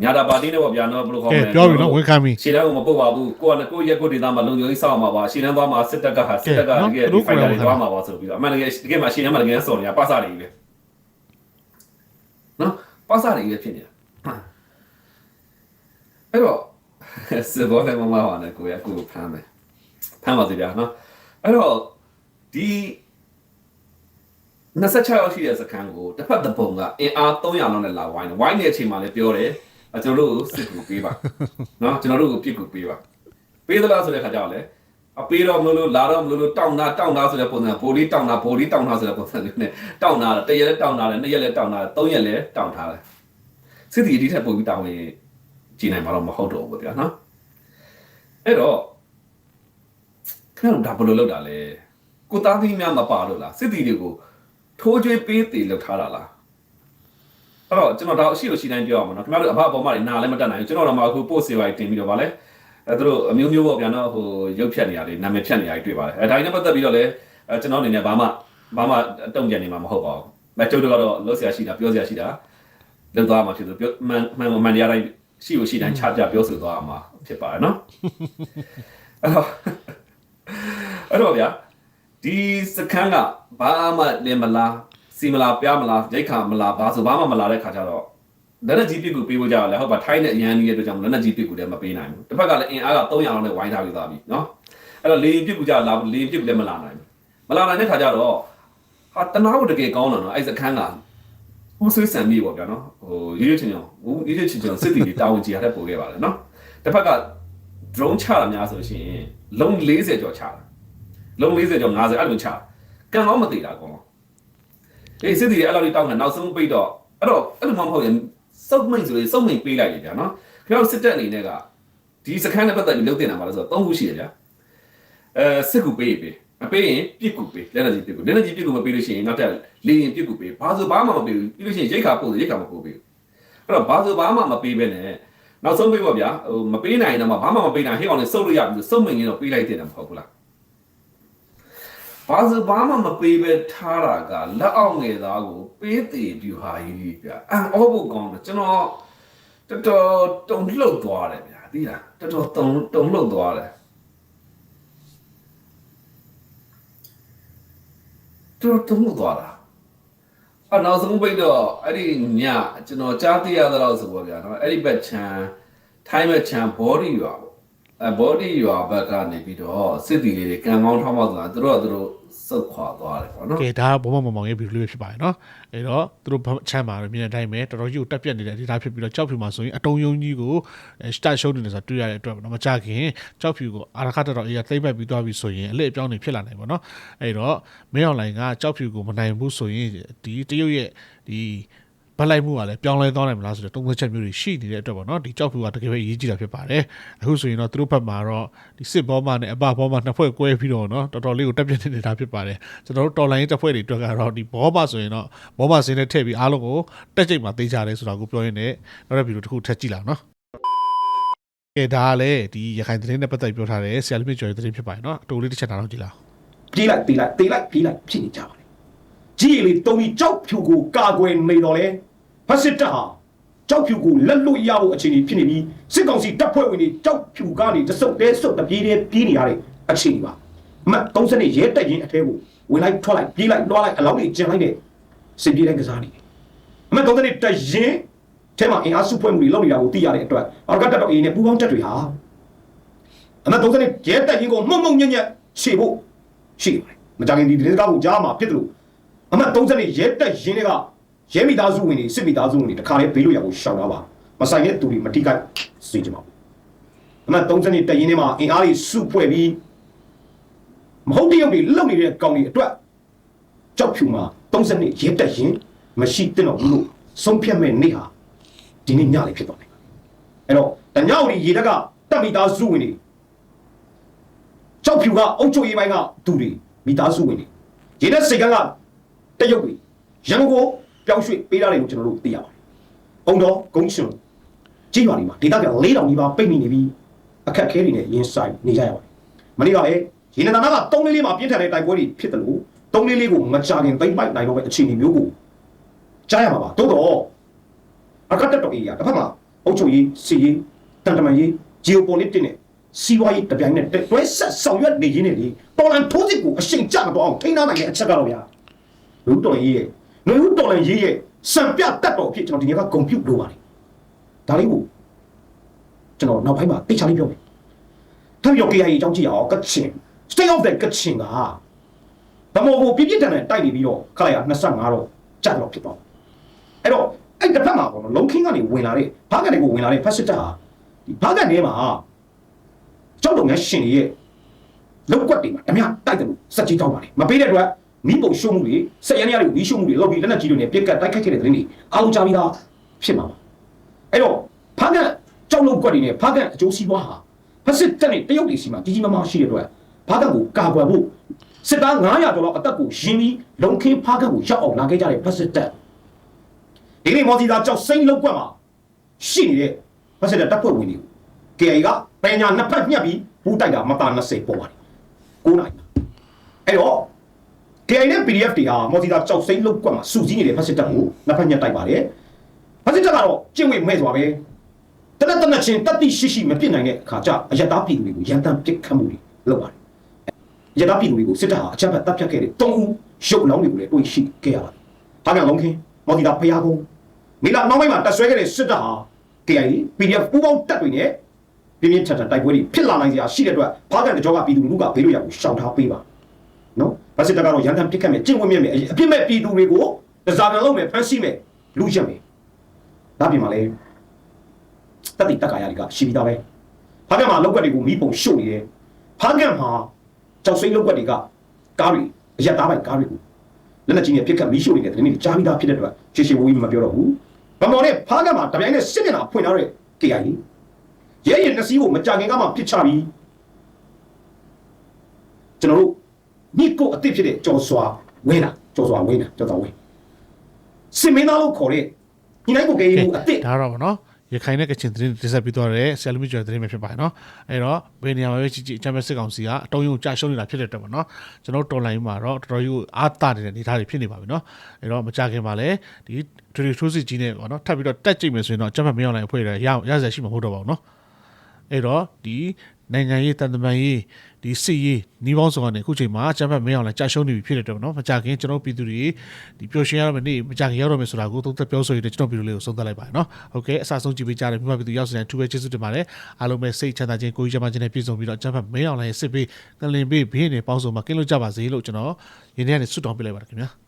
ညာတာပါတီနဲ့ပေါ့ဗျာနော်ဘယ်လိုခေါ်ကဲမလဲပြောပြီနော်ဝန်ခံပြီရှေ့တန်းကမပုတ်ပါဘူးကိုကလည်းကိုယ့်ရက်ကိုယ့်ဒေသမှာလုံခြုံရေးစောင့်မှာပါရှေ့တန်းသွားမှာစစ်တပ်ကဟာစစ်တပ်ကတကယ်ဒီဖိုင်တာတွေသွားမှာပါဆိုပြီးတော့အမှန်တကယ်တကယ်မှာရှေ့တန်းမှာတကယ်စောင့်နေတာပါစာတွေကြီးပဲနော်ပါစာတွေကြီးပဲဖြစ်နေတာအဲ့တော့ စဘောလည်းမမပါနဲ့ကိုရကိုဖမ်းမယ်ဖမ်းပါသေးဗျာနော်အဲ့တော့ဒီ26ရောက်ရှိတဲ့စခန်းကိုတစ်ဖက်တစ်ပုံကအင်အား300လောက်နဲ့လာဝိုင်းတယ်ဝိုင်းတဲ့အချိန်မှာလည်းပြောတယ်အကျွန်တော်တို့ကိုစစ်ကူပေးပါနော်ကျွန်တော်တို့ကိုပြစ်ကူပေးပါပေးသလားဆိုတဲ့ခါကျတော့လေအပေးတော့မလို့လို့လာတော့မလို့လို့တောင်းတာတောင်းတာဆိုတဲ့ပုံစံဘိုလီတောင်းတာဘိုလီတောင်းတာဆိုတဲ့ပုံစံမျိုးနဲ့တောင်းတာတရက်လည်းတောင်းတာလည်းနှစ်ရက်လည်းတောင်းတာသုံးရက်လည်းတောင်းထားတယ်စစ်တီဒီထက်ပိုပြီးတောင်းရင် ကြည်နိုင်မှာတော့မဟုတ်တော့ဘူးဗျာနော်အဲ့တော့ခဏဒါဘယ်လိုလုပ်တာလဲကိုသားသမီးများမပါလို့လားစစ်တီတွေကိုထိုးကျွေးပေးတည်လုပ်ထားတာလားအဲ့တော့ကျွန်တော်ဒါအရှိလို့ရှိတိုင်းပြောရမှာနော်ခင်ဗျားတို့အဘအပေါ်မှာနားလည်းမတက်နိုင်ဘူးကျွန်တော်တော့မှအခု post တွေတင်ပြီးတော့ဗာလဲအဲသူတို့အမျိုးမျိုးပေါ့ဗျာနော်ဟိုရုပ်ဖြတ်နေရလေနာမည်ဖြတ်နေရတွေ့ပါတယ်အဲဒါနဲ့ပတ်သက်ပြီးတော့လည်းအဲကျွန်တော်အနေနဲ့ဘာမှဘာမှတုံ့ပြန်နေမှာမဟုတ်ပါဘူးမကျုပ်တို့ကတော့လို့ဆရာရှိတာပြောဆရာရှိတာလောက်သွားမှာဖြစ်ဆိုပြောမှန်မှန်မှန်တရားတိုင်း ရှိလို့ရှိတိုင်းချပြပြောဆိုသွားမှာဖြစ်ပါတယ်နော်အဲ့တော့အဲ့တော့ဗျာဒီစခန်းကဘာမှလင်မလားစီမလားပြားမလားရိတ်ခါမလားဘာဆိုဘာမှမလာတဲ့ခါကျတော့လက်နက်ကြီးပစ်ကူပေးဖို့ကြရလဲဟုတ်ပါထိုင်းနဲ့အရန်ကြီးရဲ့အတွက်ကြောင့်လက်နက်ကြီးပစ်ကူလည်းမပေးနိုင်ဘူးတစ်ဖက်ကလည်းအင်အားက300လောက်နဲ့ဝိုင်းထားပြီးသားပြီနော်အဲ့တော့လေရင်ပစ်ကူကြလာလေရင်ပစ်ကူလည်းမလာနိုင်ဘူးမလာနိုင်တဲ့ခါကျတော့ဟာတနာဖို့တကယ်ကောင်းတယ်နော်အဲ့စခန်းက ဦးဆွေးဆန်ပြီပေါ့ဗျာနော်ဟိုရွရွချင်းချင်းဦးရွရွချင်းချင်းစစ်တီတွေတာဝန်ကြီးရတဲ့ပို့ခဲ့ပါလေနော်တစ်ဖက်က drone ချတာများဆိုရှင်လုံ40ကျော်ချတာလုံ40ကျော်50အဲ့လိုချကံကောင်းမသေးတာကောအေးစစ်တီတွေအဲ့လိုလေးတောင်းတယ်နောက်ဆုံးပိတ်တော့အဲ့တော့အဲ့လိုမှမဟုတ်ရင်စုပ်မိတ်ဆိုရင်စုပ်မိတ်ပေးလိုက်လေဗျာနော်ခင်ဗျားတို့စစ်တပ်အနေနဲ့ကဒီစခန်းနဲ့ပတ်သက်ပြီးလုပ်တင်တာပါလို့ဆိုတော့၃ခုရှိတယ်ဗျာအဲစစ်ကူပေးပေး မပေးရင်ပြစ်ကူပေးလက်နက်ကြီးပြစ်ကူလက်နက်ကြီးပြစ်ကူမပေးလို့ရှိရင်နောက်ထပ်လေရင်ပြစ်ကူပေးဘာဆိုဘာမှမပေးဘူးပြီးလို့ရှိရင်ရိတ်ခါပို့ရိတ်ခါမပို့ပေးဘူးအဲ့တော့ဘာဆိုဘာမှမပေးဘဲနဲ့နောက်ဆုံးပေးပါဗျာဟိုမပေးနိုင်ရင်တော့ဘာမှမပေးနိုင်ဟဲ့အောင်လေစုပ်လို့ရပြီစုပ်မိန်ရင်တော့ပေးလိုက်တဲ့တာမဟုတ်ဘူးလားဘာစဘာမှမပေးပဲထားတာကလက်အောက်ငယ်သားကိုပေးသေးပြူဟာကြီးဗျအန်အောဖို့ကောင်းတယ်ကျွန်တော်တော်တော်တုံလှုပ်သွားတယ်ဗျာသိလားတော်တော်တုံတုံလှုပ်သွားတယ် တော်တော်တုံလှုပ်သွားတာအနောက်ဆုံးပိတ်တော့အဲ့ဒီညကျွန်တော်ကြားသိရသလောက်ဆိုပေါ့ဗျာနော်အဲ့ဒီဘက်ချမ်းထိုင်းဘက်ချမ်း body ရွာ ပေါ့အဲ body ရွာဘက်ကနေပြီးတော့စစ်တီလေးတွေကံကောင်းထောင်းပေါက်ဆိုတာသူတို့ကသူတို့စုတ်ခွာသွားတယ်ပေါ့နော်ကဲဒါကဘုံမမောင်ရဲ့ဗီဒီယိုလေးဖြစ်ပါတယ်နော်အဲ့တော့သူတို့ချမ်းပါတော့မြင်တဲ့အတိုင်းပဲတော်တော်ကြီးကိုတက်ပြက်နေတဲ့ဒေတာဖြစ်ပြီးတော့ကြောက်ဖြူမှာဆိုရင်အတုံးယုံကြီးကိုစတရှုံးနေတယ်ဆိုတာတွေ့ရတဲ့အတွက်တော့မကြခင်ကြောက်ဖြူကိုအာရခတ်တော်အေးကသိမ့်ပတ်ပြီးသွားပြီဆိုရင်အလက်အပြောင်းတွေဖြစ်လာနိုင်ပါတော့အဲ့တော့မင်းအွန်လိုင်းကကြောက်ဖြူကိုမနိုင်ဘူးဆိုရင်ဒီတရုတ်ရဲ့ဒီ ဘက်လိုက်မှုကလည်းပြောင်းလဲသွားနိုင်မလားဆိုတော့တုံ့ပြန်ချက်မျိုးတွေရှိနေတဲ့အတွက်ပေါ့နော်ဒီကြောက်ဖြူကတကယ်ပဲအရေးကြီးတာဖြစ်ပါတယ်အခုဆိုရင်တော့သူတို့ဘက်မှာတော့ဒီစစ်ဘောမှာနဲ့အပဘောမှာနှစ်ဖွဲ့ကွဲပြီးတော့နော်တော်တော်လေးကိုတက်ပြက်နေတာဖြစ်ပါတယ်ကျွန်တော်တို့တော်လိုင်းတပ်ဖွဲ့တွေအတွက်ကတော့ဒီဘောမှာဆိုရင်တော့ဘောမှာစင်းနဲ့ထည့်ပြီးအားလုံးကိုတက်ကြိတ်မှာသိကြတယ်ဆိုတာကိုပြောရင်းနဲ့နောက်တဲ့ဗီဒီယိုတစ်ခုထပ်ကြည့်လာအောင်နော်ကဲဒါကလည်းဒီရခိုင်သတင်းနဲ့ပတ်သက်ပြောထားတယ်ဆရာလေးမြင့်ကျော်ရဲ့သတင်းဖြစ်ပါတယ်နော်အတူလေးတစ်ချက်နားတော့ကြည့်လာအောင်ပြေးလိုက်ပြေးလိုက်တေးလိုက်ပြေးလိုက်ဖြစ်နေကြပါ လေကြီးလေတုံကြီးကြောက်ဖြူကိုကာကွယ်နေတော့လေဖက်စစ်တပ်ဟာကြောက်ဖြူကိုလက်လွတ်ရဖို့အခြေအနေဖြစ်နေပြီးစစ်ကောင်စီတပ်ဖွဲ့ဝင်တွေကြောက်ဖြူကနေတဆုပ်တဲဆုပ်တပြေးတဲပြေးနေရတဲ့အခြေအနေပါအမတ်30နှစ်ရဲတက်ရင်အထဲကိုဝင်လိုက်ထွက်လိုက်ပြေးလိုက်လွှားလိုက်အလောင်းတွေကျန်လိုက်တဲ့စစ်ပြေးတဲ့ကစားနေတယ်အမတ်30နှစ်တက်ရင်ထဲမှာအင်အားစုဖွဲ့မှုတွေလုပ်နေတာကိုသိရတဲ့အတွက်အောက်ကတက်တော့အေးနဲ့ပူပေါင်းတက်တွေဟာအမတ်30နှစ်ရဲတက်ရင်ကိုမှုံမှုံညံ့ညံ့ခြေဖို့ရှိတယ်မကြခင်ဒီသတင်းကားကိုကြားမှာဖြစ်တယ်လို့ အမှတ်30နဲ့ရဲတက်ရင်းတွေကရဲမိသားစုဝင်တွေစစ်မိသားစုဝင်တွေတခါလေးဘေးလို့ရဖို့ရှောင်တာပါမဆိုင်တဲ့သူတွေမတိကိုက်စေချင်ပါဘူးအမှတ်30နဲ့တက်ရင်းတွေမှာအင်အားတွေစုဖွဲ့ပြီးမဟုတ်တရုပ်တွေလုံနေတဲ့ကောင်တွေအတွက်ကြောက်ဖြူမှာ30နဲ့ရဲတက်ရင်းမရှိတဲ့တော့ဘူးလို့ဆုံးဖြတ်မဲ့နေ့ဟာဒီနေ့ညလေးဖြစ်သွားတယ်အဲ့တော့တညောင်ဒီရေတက်ကတက်မိသားစုဝင်တွေကြောက်ဖြူကအုတ်ချုပ်ရေးပိုင်းကသူတွေမိသားစုဝင်တွေရေနဲ့စိတ်ကန်းက တရုတ်တွေရန်ကုန်ကိုပြောင်းရွှေ့ပေးရတယ်လို့ကျွန်တော်တို့သိရပါတယ်။အုံတော်ဂုံရှင်ကြီးရွာတွေမှာဒေတာက၄တောင်ဒီပါပိတ်မိနေပြီးအခက်အခဲတွေနဲ့ရင်ဆိုင်နေကြရပါတယ်။မနေ့ကလည်းရေနံနာက3လေးလေးမှာပြင်းထန်တဲ့တိုက်ပွဲတွေဖြစ်တယ်လို့3လေးလေးကိုမကြခင်သိမ့်ပိုက်နိုင်တော့တဲ့အခြေအနေမျိုးကိုကြားရမှာပါ။တိုးတော့အခက်တက်တော်ကြီးကတစ်ဖက်မှာအုတ်ချုပ်ရေးစီရေးတန်တမန်ရေး geopolitics နဲ့စီးပွားရေးတပြိုင်နက်တည်းတွဲဆက်ဆောင်ရွက်နေရင်းနဲ့လေတော်လန်ထိုးစစ်ကိုအရှိန်ကျမတော့အောင်ထိန်းထားနိုင်တဲ့အချက်ကတော့ဗျာ လူတော်ရေးရဲ့လူတော်လန်ရေးရဲ့စံပြတက်တော်အဖြစ်ကျွန်တော်ဒီနေ့ကကွန်ပျူတာလုပ်ပါတယ်ဒါလေးကိုကျွန်တော်နောက်ပိုင်းမှာတိတ်ချလေးပြောမယ်ထပ်ပြော KIA အကြောင်းကြည့်အောင်ကချင် State of the ကချင်ကဗမောကိုပြပြတန်တန်တိုက်နေပြီးတော့ခလိုက်ရ25တော့ကြာတော့ဖြစ်သွားအဲ့တော့အဲ့တစ်ဖက်မှာပေါ့နော်လုံခင်းကနေဝင်လာတဲ့ဘာကနေကိုဝင်လာတဲ့ဖက်စစ်တပ်ဟာဒီဘာကနေမှာကျောက်တုံငန်းရှင်တွေရဲ့လောက်ကွက်တွေမှာဓမြတိုက်တယ်လို့စက်ကြီးတောင်းပါလေမပေးတဲ့အတွက် မိဘုံရှုံးမှုတွေစက်ရန်ရတွေကိုမီးရှုံးမှုတွေလောက်ပြီးလက်နက်ကြီးတွေနဲ့ပြက်ကတ်တိုက်ခိုက်ခဲ့တဲ့သတင်းတွေအားလုံးကြားပြီးသားဖြစ်မှာပါအဲ့တော့ဖားကန်ကျောက်လောက်ကွက်တွေနဲ့ဖားကန်အကျိုးစီးပွားဟာဖက်စစ်တက်နဲ့တရုတ်တွေစီမှာကြီးကြီးမားမားရှိတဲ့အတွက်ဖားကန်ကိုကာကွယ်ဖို့စစ်သား900ကျော်လောက်အသက်ကိုရင်းပြီးလုံခင်းဖားကန်ကိုရောက်အောင်လာခဲ့ကြတဲ့ဖက်စစ်တက်ဒီနေ့မော်စီသားကျောက်စိမ့်လောက်ကွက်မှာရှိနေတဲ့ဖက်စစ်တက်တပ်ဖွဲ့ဝင်တွေ KI ကပညာနှစ်ဖက်ညှက်ပြီးဘူးတိုက်တာမတာ20ပေါ်ပါတယ်9နိုင်အဲ့တော့ KI နဲ့ PDF တွေဟာမော်စီတာကြောက်စိမ့်လောက်ကွက်မှာစူးစီးနေတဲ့ဖက်စစ်တပ်ကိုနှစ်ဖက်ညှက်တိုက်ပါတယ်ဖက်စစ်တပ်ကတော့ကျင့်ဝတ်မဲ့စွာပဲတနက်တနက်ချင်းတတိရှိရှိမပြစ်နိုင်တဲ့အခါကျအယက်သားပြည်သူတွေကိုရန်တမ်းပစ်ခတ်မှုတွေလုပ်ပါတယ်အယက်သားပြည်သူတွေကိုစစ်တပ်ဟာအချက်ဘက်တပ်ဖြတ်ခဲ့တဲ့တုံးဦးရုပ်လောင်းတွေကိုလည်းတွေ့ရှိခဲ့ရပါတယ်။ဒါကြောင့်လုံးခင်းမော်စီတာဖျားကုန်းမိလာနောက်ပိုင်းမှာတက်ဆွဲခဲ့တဲ့စစ်တပ်ဟာ KI PDF ပူးပေါင်းတပ်တွေနဲ့ပြင်းပြင်းထန်ထန်တိုက်ပွဲတွေဖြစ်လာနိုင်စရာရှိတဲ့အတွက်ဖားကန်တကြောကပြည်သူလူထုကဘေးလို့ရကိုရှောင်ထားပေးပါနော် ဗတ်စစ်တပ်ကတော့ရန်တမ်းပစ်ခတ်မယ်ကျင့်ဝတ်မြတ်မယ်အပြစ်မဲ့ပြည်သူတွေကိုတစားပြန်လုပ်မယ်ဖမ်းဆီးမယ်လူရက်မယ်ဒါပြင်မှာလေတတိတက္ကရာတွေကရှိပြီးသားပဲဖားကန်မှာလောက်ွက်တွေကိုမိပုံရှုပ်နေတယ်ဖားကန်မှာကြောက်စိမ့်လောက်ွက်တွေကကားတွေအရက်သားပိုင်ကားတွေကိုလက်နက်ကြီးနဲ့ပြစ်ခတ်မီးရှို့နေတဲ့သတင်းတွေကြားပြီးသားဖြစ်တဲ့အတွက်ရှေ့ရှေ့ဝေးဝေးမပြောတော့ဘူးဗမော်နဲ့ဖားကမှာတပြိုင်နဲ့စစ်မျက်နှာဖွင့်ထားတဲ့ KIA ရဲရင်နှစ်စီးကိုမကြခင်ကမှပစ်ချပြီးကျွန်တော်တို့ မိကိုအစ်စ်ဖြစ်တဲ့ကျော်စွာဝင်းတာကျော်စွာဝင်းတာကျော်စွာဝင်းစစ်မင်းသားလို့ခေါ်တဲ့ညီနိုင်ကိုကေးမှုအစ်စ်ဒါတော့ဗောနော်ရခိုင်နဲ့ကချင်သတင်းတင်ဆက်ပြီးတော့ရဲဆယ်လူမီကျော်သတင်းပဲဖြစ်ပါတယ်နော်အဲ့တော့ဘယ်နေရာမှာပဲကြည့်ကြည့်အချမ်းပဲစစ်ကောင်စီကအတုံးယုံကြာရှုံးနေတာဖြစ်တဲ့အတွက်ဗောနော်ကျွန်တော်တော်လိုင်းမှာတော့တော်တော်ကြီးကိုအားတာနေတဲ့အနေအထားတွေဖြစ်နေပါပြီနော်အဲ့တော့မကြခင်ပါလဲဒီထရီထိုးစစ်ကြီးနဲ့ဗောနော်ထပ်ပြီးတော့တက်ကြည့်မယ်ဆိုရင်တော့အချမ်းပဲမရောက်နိုင်အဖွဲ့တွေရရရရှိမှာမဟုတ်တော့ပါဘူးနော်အဲ့တော့ဒီ နိုင်ငံရေးတန်တမာရေးဒီစစ်ရေးနှီးပေါင်းဆောင်ကနေအခုချိန်မှာအချမ်းဖတ်မင်းအောင်လည်းကြာရှုံးနေပြီဖြစ်တဲ့တော့နော်မကြခင်ကျွန်တော်ပြည်သူတွေဒီပျော်ရွှင်ရတော့မယ်နေ့မကြခင်ရောက်တော့မယ်ဆိုတာကိုသုံးသပ်ပြောဆိုရတဲ့ကျွန်တော်ပြည်သူလေးကိုဆုံးသက်လိုက်ပါနော်ဟုတ်ကဲ့အစားဆုံးကြည့်ပေးကြတဲ့မြန်မာပြည်သူရောက်စတဲ့အထူးပဲကျေးဇူးတင်ပါတယ်အားလုံးပဲစိတ်ချမ်းသာခြင်းကိုယ်ကြီးချမ်းသာခြင်းနဲ့ပြည့်စုံပြီးတော့အချမ်းဖတ်မင်းအောင်လည်းစစ်ပေးကလင်ပေးဘေးနဲ့ပေါင်းစုံမှာကင်းလို့ကြပါစေလို့ကျွန်တော်ယနေ့ကနေဆုတောင်းပေးလိုက်ပါတယ်ခင်ဗျာ